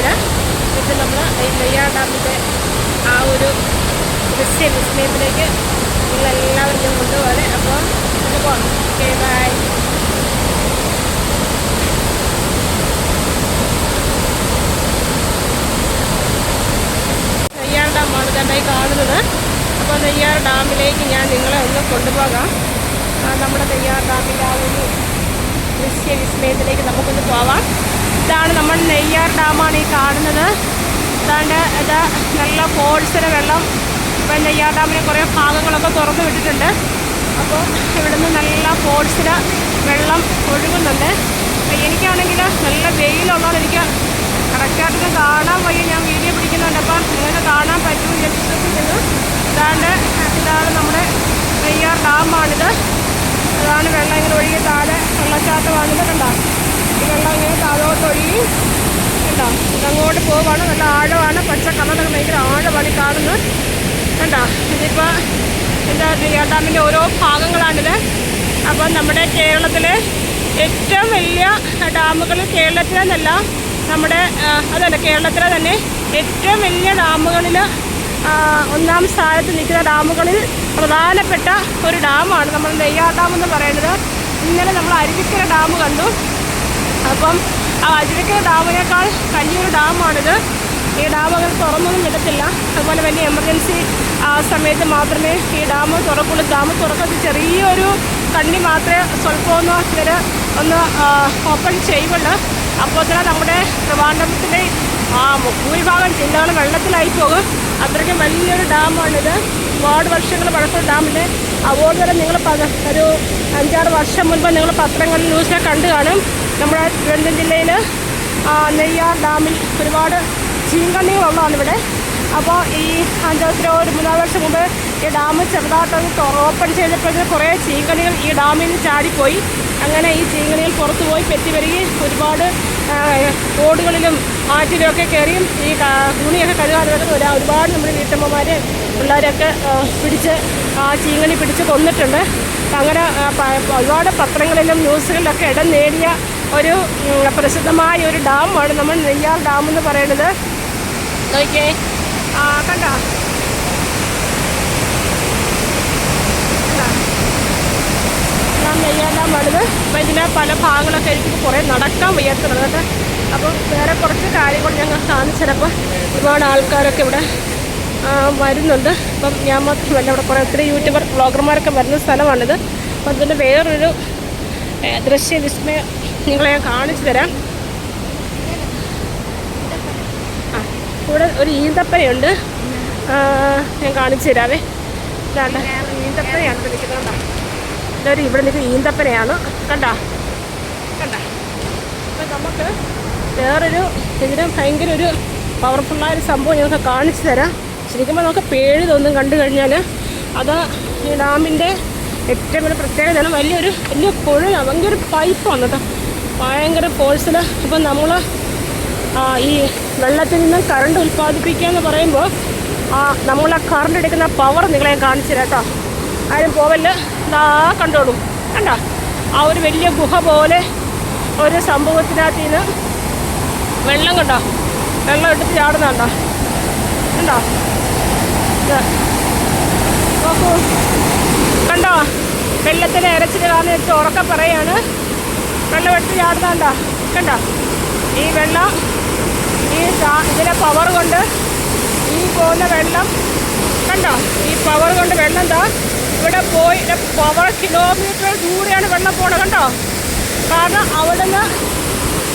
ക്യാമറയിൽ ഇത് നമ്മൾ നെയ്യാർ ഡാമിന്റെ ആ ഒരു ദൃശ്യ വിസ്മയത്തിലേക്ക് നിങ്ങളെല്ലാവരും ഞാൻ കൊണ്ടുപോകാതെ അപ്പോൾ നമുക്ക് പോകാം. ഓക്കെ ബൈ നെയ്യാർ ഡാമാണ് ഇതായി കാണുന്നത്. അപ്പോൾ നെയ്യാർ ഡാമിലേക്ക് ഞാൻ നിങ്ങളെ ഒന്ന് കൊണ്ടുപോകാം. നമ്മുടെ നെയ്യാർ ഡാമിന്റെ ആ ഒരു ദൃശ്യ വിസ്മയത്തിലേക്ക് നമുക്കൊന്ന് പോവാം. ഇതാണ് നമ്മൾ നെയ്യാർ ഡാമാണ് ഈ കാണുന്നത്. ഇതാണ്ട് ഇത് നല്ല ഫോഴ്സിന് വെള്ളം ഇപ്പം നെയ്യാർ ഡാമിന് കുറേ ഭാഗങ്ങളൊക്കെ തുറന്നു വിട്ടിട്ടുണ്ട്. അപ്പോൾ ഇവിടുന്ന് നല്ല ഫോഴ്സിന് വെള്ളം ഒഴുകുന്നുണ്ട്. എനിക്കാണെങ്കിൽ നല്ല വെയിലുള്ളതുകൊണ്ട് എനിക്ക് കറക്റ്റായിട്ടൊന്ന് കാണാൻ വയ്യ. ഞാൻ വീഡിയോ പിടിക്കുന്നുണ്ട്. അപ്പം നിങ്ങൾക്ക് കാണാൻ പറ്റും ഞാൻ വിശ്വസിക്കുന്നു ഇതാണ്ട് ഇതാണ് നമ്മുടെ നെയ്യാർ ഡാമാണിത്. അതാണ് വെള്ളം ഇങ്ങനെ ഒഴുകി താഴെ വെള്ളച്ചാട്ടമാണിത് കണ്ടോ? ഈ വെള്ളം ഇങ്ങനെ താഴോട്ട് ഒഴുകി കണ്ടോ? ഇതങ്ങോട്ട് പോവാണ് നല്ല ആഴമാണ്. പച്ച കളറൊക്കെ ഭയങ്കര ആഴമാണ് കാണുന്നത്. കണ്ടോ? ഇതിപ്പോൾ എന്താ നെയ്യാർ ഡാമിന്റെ ഓരോ ഭാഗങ്ങളാണിത്. അപ്പം നമ്മുടെ കേരളത്തിലെ ഏറ്റവും വലിയ ഡാമുകൾ കേരളത്തിലെന്നല്ല നമ്മുടെ അതല്ല കേരളത്തിലെ തന്നെ ഏറ്റവും വലിയ ഡാമുകളിൽ ഒന്നാം സ്ഥാനത്ത് നിൽക്കുന്ന ഡാമുകളിൽ പ്രധാനപ്പെട്ട ഒരു ഡാമാണ്. നമ്മൾ നെയ്യാർ ഡാം എന്ന് പറയുന്നത്. ഇന്നലെ നമ്മൾ അരുവിക്കര ഡാം കണ്ടു. അപ്പം ആ അരുവിക്കര ഡാമിനേക്കാൾ വലിയൊരു ഡാമാണിത്. ഈ ഡാം അങ്ങനെ തുറന്നൊന്നും വിടത്തില്ല അതുപോലെ വലിയ എമർജൻസി ആ സമയത്ത് മാത്രമേ ഈ ഡാം തുറക്കുള്ളൂ. ഡാം തുറക്കത്ത് ചെറിയൊരു കണ്ണി മാത്രമേ സ്വല്പമൊന്ന് ഇവർ ഒന്ന് ഓപ്പൺ ചെയ്യുള്ളൂ. അപ്പോൾ തന്നെ നമ്മുടെ ട്രിവാൻഡ്രത്തിലെ ആ ഭൂരിഭാഗം ജില്ലകൾ വെള്ളത്തിലായി പോകും. അത്രയ്ക്കും വലിയൊരു ഡാമാണിത്. ഒരുപാട് വർഷങ്ങൾ പഴക്കം ഡാമിന്റെ അതുപോലെ വരെ നിങ്ങൾ ഒരു അഞ്ചാറ് വർഷം മുൻപ് നിങ്ങൾ പത്രങ്ങളിൽ ന്യൂസിൽ കണ്ടു കാണും. നമ്മുടെ തിരുവനന്തപുരം ജില്ലയിൽ നെയ്യാർ ഡാമിൽ ഒരുപാട് ചീങ്കണ്ണികളുള്ളതാണ് ഇവിടെ. അപ്പോൾ ഈ അഞ്ചാമത്തെ ഒരു മൂന്നാൽ വർഷം മുമ്പ് ഈ ഡാം ചെറുതായിട്ടൊന്ന് ഓപ്പൺ ചെയ്തപ്പോഴത്തേക്ക് കുറേ ചീങ്കണികൾ ഈ ഡാമിൽ നിന്ന് ചാടിപ്പോയി. അങ്ങനെ ഈ ചീങ്കണികൾ പുറത്തു പോയി പെറ്റി വരികയും ഒരുപാട് ആ, റോഡുകളിലും ആറ്റിലുമൊക്കെ കയറിയും ഈ തുണിയൊക്കെ കഴുകാൻ വരുന്ന ഒരുപാട് നമ്മുടെ വീട്ടമ്മമാരെ പിള്ളേരൊക്കെ പിടിച്ച് ആ ചീങ്ങണി പിടിച്ച് കൊന്നിട്ടുണ്ട്. അങ്ങനെ ഒരുപാട് പത്രങ്ങളിലും ന്യൂസുകളിലൊക്കെ ഇടം നേടിയ ഒരു പ്രസിദ്ധമായ ഒരു ഡാമാണ് നമ്മൾ നെയ്യാർ ഡാം എന്ന് പറയുന്നത്. നോക്കിയേ. കണ്ടോ? ഞാൻ നെയ്യാർ ഡാമാണിത് ഇതിനെ പല ഭാഗങ്ങളൊക്കെ എനിക്ക് കുറേ നടക്കാൻ വയ്യാത്തുള്ളത് കേട്ടോ അപ്പോൾ വേറെ കുറച്ച് കാര്യങ്ങൾ ഞങ്ങൾ കാണിച്ചപ്പോൾ ഒരുപാട് ആൾക്കാരൊക്കെ ഇവിടെ വരുന്നുണ്ട്. അപ്പം ഞാൻ മാത്രമല്ല ഇവിടെ കുറേ ഒത്തിരി യൂട്യൂബർ വ്ളോഗർമാരൊക്കെ വരുന്ന സ്ഥലമാണിത്. അപ്പം അതിന്റെ വേറൊരു ദൃശ്യ വിസ്മയം നിങ്ങളെ ഞാൻ കാണിച്ചു തരാം. ഇവിടെ ഒരു ഈന്തപ്പനയുണ്ട്. ഞാൻ കാണിച്ചു ഇതാണ്ട്. ഈന്തപ്പനയാണ് വിളിക്കുന്നത് ഇതൊരു ഇവിടെ നിൽക്കുന്ന ഈന്തപ്പനയാണ്. കണ്ടോ? കണ്ടോ? അപ്പം നമുക്ക് വേറൊരു ഇതിന് ഭയങ്കര ഒരു പവർഫുള്ളായ ഒരു സംഭവം ഞങ്ങൾക്ക് കാണിച്ചു തരാം. ശരിക്കും നമുക്ക് പേടി തോന്നും കണ്ടു കഴിഞ്ഞാൽ അത് ഈ ഡാമിന്റെ ഏറ്റവും വലിയ പ്രത്യേകതയാണ് വലിയൊരു വലിയ പുഴയാണ്. ഭയങ്കര പൈപ്പാണ് കേട്ടോ. ഭയങ്കര ഫോഴ്സിൽ. അപ്പം നമ്മൾ ഈ വെള്ളത്തിൽ നിന്ന് കറണ്ട് ഉൽപ്പാദിപ്പിക്കുക എന്ന് പറയുമ്പോൾ നമ്മൾ ആ കറണ്ട് എടുക്കുന്ന പവർ നിങ്ങളെ കാണിച്ചു തരാം കേട്ടോ. ആരും പോവല്ല? ഇതാ കണ്ടോളൂ. കണ്ട? ആ ഒരു വലിയ ഗുഹ പോലെ ഒരു സംഭവത്തിനകത്ത് നിന്ന് വെള്ളം കണ്ടോ? വെള്ളം എടുത്ത് ചാടുന്നുണ്ടോ കണ്ടോ? നോക്കൂ. കണ്ടോ? വെള്ളത്തിന് ഇരച്ചിട്ട് കാരണം എടുത്ത് ഉറക്കം പറയാണ്. വെള്ളം എടുത്ത് ചാടുന്നുണ്ടോ കണ്ടോ? ഈ വെള്ളം ഈ ഇതിലെ പവർ കൊണ്ട് ഈ പോകുന്ന വെള്ളം കണ്ടോ? ഈ പവർ കൊണ്ട് വെള്ളം എന്താ ഇവിടെ പോയി പവർ കിലോമീറ്റർ ദൂരെയാണ് വെള്ളം പോണത് കണ്ടോ? കാരണം അവിടെ നിന്ന്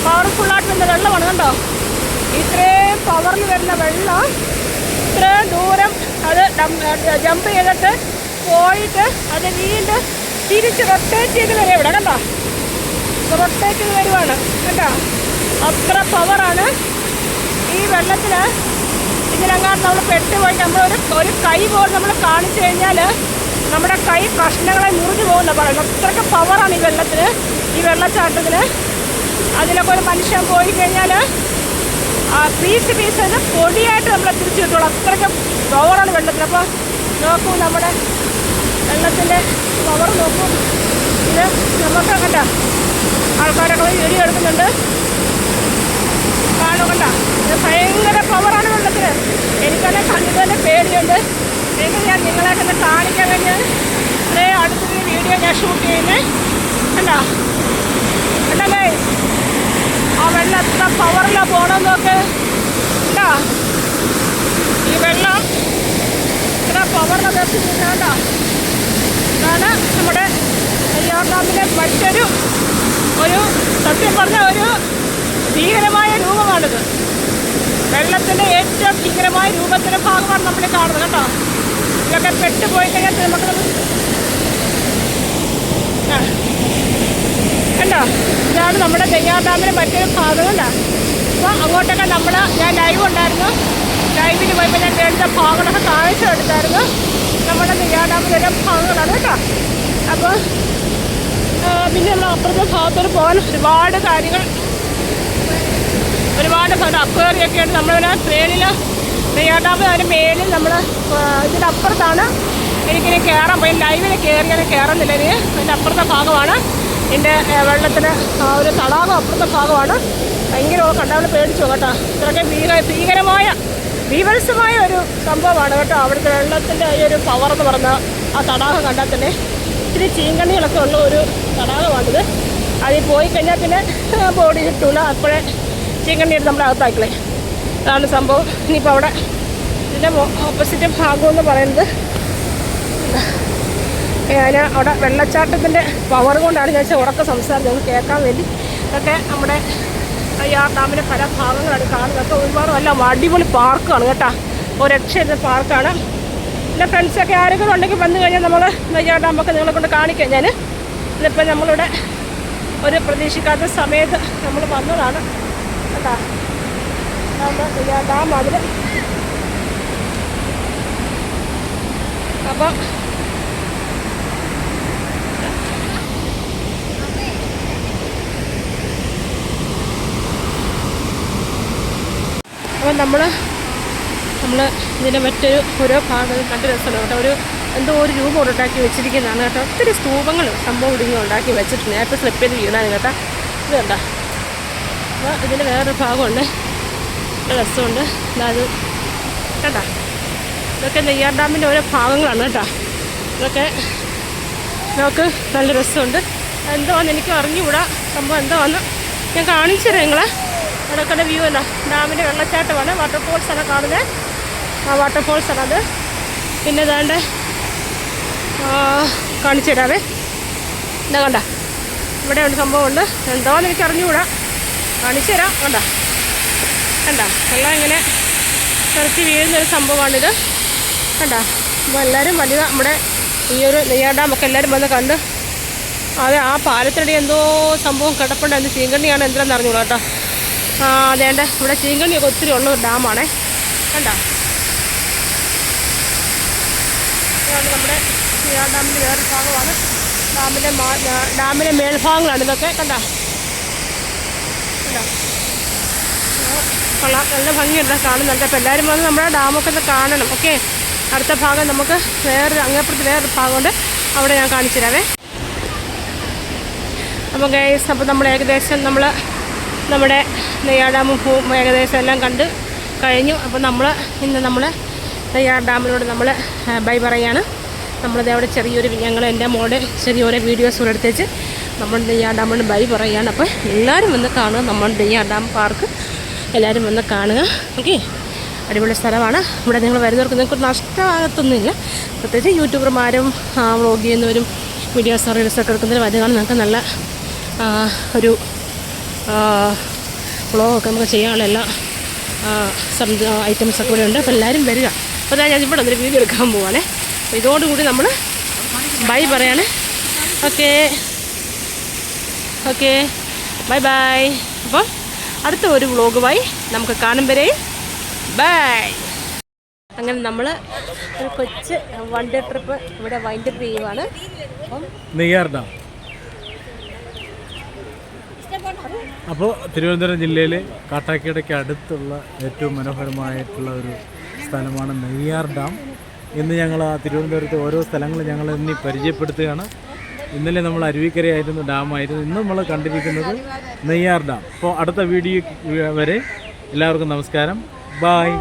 പവർഫുള്ളായിട്ട് വരുന്ന വെള്ളമാണ് കണ്ടോ? ഇത്രയും പവറിൽ വരുന്ന വെള്ളം ഇത്രയും ദൂരം അത് ജമ്പ് ചെയ്തിട്ട് പോയിട്ട് അത് വീണ്ടും തിരിച്ച് റൊട്ടേറ്റ് ചെയ്ത് വരെ ഇവിടെ കണ്ടോ? റൊട്ടേറ്റ് ചെയ്ത് വരുവാണ് കണ്ടോ? അത്ര പവറാണ് ഈ വെള്ളത്തിൽ ഇതിനങ്ങാണ്ട് നമ്മൾ പെട്ടുപോയി നമ്മളൊരു ഒരു കൈ പോലും നമ്മൾ കാണിച്ചു കഴിഞ്ഞാൽ നമ്മുടെ കൈ കഷ്ണങ്ങളെ മുറിഞ്ഞു പോകുന്ന പറയുന്നത് അത്രയ്ക്ക് പവറാണ് ഈ വെള്ളത്തിന് ഈ വെള്ളച്ചാട്ടത്തിന്. അതിലൊക്കെ ഒരു മനുഷ്യൻ പോയി കഴിഞ്ഞാൽ പീസ് പീസ് അത് പൊടിയായിട്ട് നമ്മളെ തിരിച്ചു കിട്ടുള്ളൂ. അത്രയ്ക്ക് പവറാണ് വെള്ളത്തിന്. അപ്പോൾ നോക്കൂ നമ്മുടെ വെള്ളത്തിന്റെ പവർ നോക്കൂ. ഇത് നമുക്ക് കണ്ട ആൾക്കാരൊക്കെ വീഡിയോ എടുക്കുന്നുണ്ട്. കാണും ഇത് ഭയങ്കര പവറാണ് വെള്ളത്തിന്. എനിക്കന്നെ കണ്ടിട്ട് തന്നെ പേടിയുണ്ട് എനിക്ക് ഞാൻ നിങ്ങളെയൊക്കെ കാണിക്കാൻ വേണ്ടി ഇത്രേ അടുത്തൊരു വീഡിയോ ഞാൻ ഷൂട്ട് ചെയ്യുന്നത് കണ്ടോ? കണ്ടല്ലേ? ആ വെള്ളം എത്ര പവറിലാണ് പോകണമെന്ന് നോക്ക്. കണ്ടോ? ഈ വെള്ളം ഇത്ര പവറിലാണ് നിർത്തിയിട്ടുണ്ട് കണ്ടോ? ഇതാണ് നമ്മുടെ നെയ്യാർ ഡാമിലെ മറ്റൊരു ഒരു സത്യം പറഞ്ഞ ഒരു ഭീകരമായ രൂപമാണിത്. വെള്ളത്തിന്റെ ഏറ്റവും ഭീകരമായ രൂപത്തിന്റെ ഭാഗമാണ് നമ്മൾ കാണുന്നത് കേട്ടോ ഇതൊക്കെ പെട്ടുപോയി കഴിഞ്ഞാൽ നമുക്ക് ആ. കണ്ടോ? ഇതാണ് നമ്മുടെ തെയ്യാർ ഡാമിന് മറ്റൊരു ഭാഗം കണ്ടോ? അപ്പോൾ അങ്ങോട്ടൊക്കെ നമ്മൾ ഞാൻ ലൈവ് ഉണ്ടായിരുന്നു. ലൈവിൽ പോയപ്പോൾ ഞാൻ രണ്ട് ഭാഗങ്ങളൊക്കെ കാഴ്ച എടുത്തായിരുന്നു. നമ്മുടെ തെയ്യാർ ഡാമിന്റെ ഓരോ ഭാഗങ്ങളാണ് കേട്ടോ. അപ്പോൾ പിന്നെ നമ്മൾ അപ്പുറത്തെ ഭാഗത്തോട് പോകാൻ ഒരുപാട് കാര്യങ്ങൾ ഒരുപാട് ഭാഗം അക്വേറിയൊക്കെ നമ്മളിവിടെ ട്രെയിനിൽ നെയ്യാട്ടാമ്പ് അതിന്റെ മേലിൽ നമ്മൾ ഇതിനപ്പുറത്താണ് എനിക്കിനി കയറാൻ പോയി. ലൈവിന് കയറി ഞാൻ കയറുന്നില്ല ഇനി. അതിന്റെ അപ്പുറത്തെ ഭാഗമാണ്. എന്റെ വെള്ളത്തിന് ഒരു തടാകം അപ്പുറത്തെ ഭാഗമാണ്. ഭയങ്കര കണ്ടവൾ പേടിച്ചു കേട്ടോ. ഇത്രയൊക്കെ ഭീക ഭീകരമായ ഭീവത്സമായ ഒരു സംഭവമാണ് കേട്ടോ. അവിടുത്തെ വെള്ളത്തിന്റെ ഈ ഒരു പവർ എന്ന് പറഞ്ഞ ആ തടാകം കണ്ടാൽ തന്നെ ഇത്തിരി ചീങ്കണ്ണികളൊക്കെ ഉള്ള ഒരു തടാകമാണിത്. അതിൽ പോയി കഴിഞ്ഞാൽ പിന്നെ ബോഡി കിട്ടൂല. അപ്പോഴേ ചീങ്കണ്ണി എടുത്ത് നമ്മുടെ അകത്താക്കില്ലേ അതാണ് സംഭവം. ഇനിയിപ്പോൾ അവിടെ ഇതിന്റെ ഓപ്പോസിറ്റ് ഭാഗം എന്ന് പറയുന്നത് ഞാൻ അവിടെ വെള്ളച്ചാട്ടത്തിന്റെ പവർ കൊണ്ടാണ് ഞാൻ ഉറക്ക സംസാരിച്ചത്. കേൾക്കാൻ വേണ്ടി. ഇതൊക്കെ നമ്മുടെ ആ ഡാമിന്റെ പല ഭാഗങ്ങളാണ് കാണുന്നത്. ഒക്കെ ഒരുപാട് നല്ല അടിപൊളി പാർക്കാണ് കേട്ടോ. ഒരു രക്ഷയുടെ പാർക്കാണ് എന്റെ ഫ്രണ്ട്സൊക്കെ ആരെങ്കിലും ഉണ്ടെങ്കിൽ വന്നു കഴിഞ്ഞാൽ നമ്മൾ നെയ്യാർ ഡാമൊക്കെ നിങ്ങളെ കൊണ്ട് കാണിക്കാം. ഞാൻ ഇതിപ്പോൾ നമ്മളിവിടെ ഒരു പ്രതീക്ഷിക്കാത്ത സമയത്ത് നമ്മൾ വന്നതാണ്. കേട്ടോ. ഡാം അതിൽ അപ്പം അപ്പം നമ്മൾ നമ്മൾ ഇതിന്റെ മറ്റൊരു ഓരോ ഭാഗം കണ്ട് രസമാണ് കേട്ടോ. ഒരു എന്തോ ഒരു രൂപം ഉണ്ടാക്കി വെച്ചിരിക്കുന്നതാണ് കേട്ടോ. ഒത്തിരി സ്തൂപങ്ങൾ സംഭവം ഇടിഞ്ഞ് ഉണ്ടാക്കി വെച്ചിട്ടുണ്ട്. നേരത്തെ സ്ലിപ്പ് ചെയ്ത് വീണാണ് കേട്ടോ ഇത് കണ്ടോ? അപ്പോൾ ഇതിന് വേറൊരു ഭാഗമുണ്ട്. രസമുണ്ട്. അതായത് കേട്ടാ ഇതൊക്കെ നെയ്യാർ ഡാമിന്റെ ഓരോ ഭാഗങ്ങളാണ് കേട്ടോ. ഇതൊക്കെ നമുക്ക് നല്ല രസമുണ്ട്. എന്തുവാന്ന് എനിക്ക് അറിഞ്ഞുകൂടാ. സംഭവം എന്തുവാന്ന് ഞാൻ കാണിച്ചു തരാം നിങ്ങളെ. അവിടെയൊക്കെ വ്യൂ അല്ല. ഡാമിന്റെ വെള്ളച്ചാട്ടമാണ്. വാട്ടർഫോൾസ് ആണ് കാണുന്നത് ആ വാട്ടർഫോൾസ് ആണ് അത്. പിന്നെ ഇതാണ്ട് കാണിച്ചു തരാവേ എന്താ കണ്ട. ഇവിടെ ഉണ്ട് സംഭവമുണ്ട് എന്തോന്ന് എനിക്ക് അറിഞ്ഞുകൂടാ. കാണിച്ചു തരാം കണ്ട. കണ്ട? വെള്ളം ഇങ്ങനെ നിറച്ച് വീഴുന്നൊരു സംഭവമാണിത്. കണ്ട? അപ്പോൾ എല്ലാവരും വലിയ നമ്മുടെ ഈ ഒരു നെയ്യാർ ഡാമൊക്കെ എല്ലാവരും വന്ന് കണ്ട് അതെ ആ പാലത്തിനടി എന്തോ സംഭവം കിടപ്പുണ്ട് എന്ത് ചീങ്കണ്ണിയാണ് എന്തിനാന്ന് അറിഞ്ഞോളൂ കേട്ടോ. ആ അതേണ്ട. ഇവിടെ ചീങ്കണ്ണിയൊക്കെ ഒത്തിരി ഉള്ള ഒരു ഡാമാണേ. കണ്ട? നമ്മുടെ നെയ്യാർ ഡാമിന്റെ വേറൊരു ഭാഗമാണ്. ഡാമിന്റെ ഡാമിന്റെ മേൽഭാഗങ്ങളാണ് ഇതൊക്കെ. കണ്ടോ? കൊള്ളാം. നല്ല ഭംഗിയുണ്ട്. കാണുന്നുണ്ട് അപ്പോൾ എല്ലാവരും വന്ന് നമ്മുടെ ഡാമൊക്കെ ഒന്ന് കാണണം. ഓക്കെ? അടുത്ത ഭാഗം നമുക്ക് വേറൊരു അങ്ങേപ്പുറത്ത് വേറൊരു ഭാഗമുണ്ട് അവിടെ ഞാൻ കാണിച്ചു തരാവേ. അപ്പോൾ ഗൈസ് അപ്പോൾ നമ്മൾ ഏകദേശം നമ്മൾ നമ്മുടെ നെയ്യാർ ഡാമും ഭൂ- ഏകദേശം എല്ലാം കണ്ട് കഴിഞ്ഞു. അപ്പോൾ നമ്മൾ ഇന്ന് നമ്മൾ നെയ്യാർ ഡാമിനോട് നമ്മൾ ബൈ പറയാണ്. നമ്മളിത് അവിടെ ചെറിയൊരു ഞങ്ങൾ എന്റെ മോളുടെ ചെറിയൊരു വീഡിയോസ് എടുത്തേച്ച് നമ്മൾ നെയ്യാർ ഡാമിനോട് ബൈ പറയുകയാണ് അപ്പോൾ എല്ലാവരും വന്ന് കാണുക. നമ്മൾ നെയ്യാർ ഡാം പാർക്ക്. എല്ലാവരും വന്ന് കാണുക. ഓക്കെ? അടിപൊളി സ്ഥലമാണ്. ഇവിടെ നിങ്ങൾ വരുന്നവർക്ക് നിങ്ങൾക്ക് നഷ്ടമാകത്തൊന്നുമില്ല. പ്രത്യേകിച്ച് യൂട്യൂബർമാരും വ്ളോഗ് ചെയ്യുന്നവരും വീഡിയോസ് റീൽസൊക്കെ എടുക്കുന്നവർ വരുകയാണ് നിങ്ങൾക്ക് നല്ല ഒരു വ്ളോഗൊക്കെ നമുക്ക് ചെയ്യാനുള്ള എല്ലാ ഐറ്റംസ് ഒക്കെ ഇവിടെ ഉണ്ട്. അപ്പോൾ എല്ലാവരും വരിക. അപ്പോൾ ഞാൻ ഇവിടെ ഒരു വീഡിയോ എടുക്കാൻ പോവാണേ. അപ്പോൾ ഇതോടുകൂടി നമ്മൾ ബൈ പറയാണ്. ഓക്കേ. ഓക്കെ. Bye bye. അപ്പോൾ അടുത്ത ഒരു വ്ലോഗുമായി നമുക്ക് കാണും വരെ. ബൈ അങ്ങനെ നമ്മൾ ഒരു കൊച്ച് വൺ ഡേ ട്രിപ്പ് ഇവിടെ വൈൻഡ് അപ്പ് ചെയ്യുവാണ്. അപ്പം അപ്പോൾ തിരുവനന്തപുരം ജില്ലയിലെ കാട്ടാക്കടയ്ക്ക് അടുത്തുള്ള ഏറ്റവും മനോഹരമായിട്ടുള്ള ഒരു സ്ഥലമാണ് നെയ്യാർ ഡാം. ഇന്ന് ഞങ്ങൾ ആ തിരുവനന്തപുരത്തെ ഓരോ സ്ഥലങ്ങളും ഞങ്ങൾ ഇനി പരിചയപ്പെടുത്തുകയാണ്. ഇന്നലെ നമ്മൾ അരുവിക്കരയായിരുന്നു ഡാമായിരുന്നു. ഇന്ന് നമ്മൾ കണ്ടിരിക്കുന്നത് നെയ്യാർ ഡാം. അപ്പോൾ അടുത്ത വീഡിയോ വരെ എല്ലാവർക്കും നമസ്കാരം. ബായ്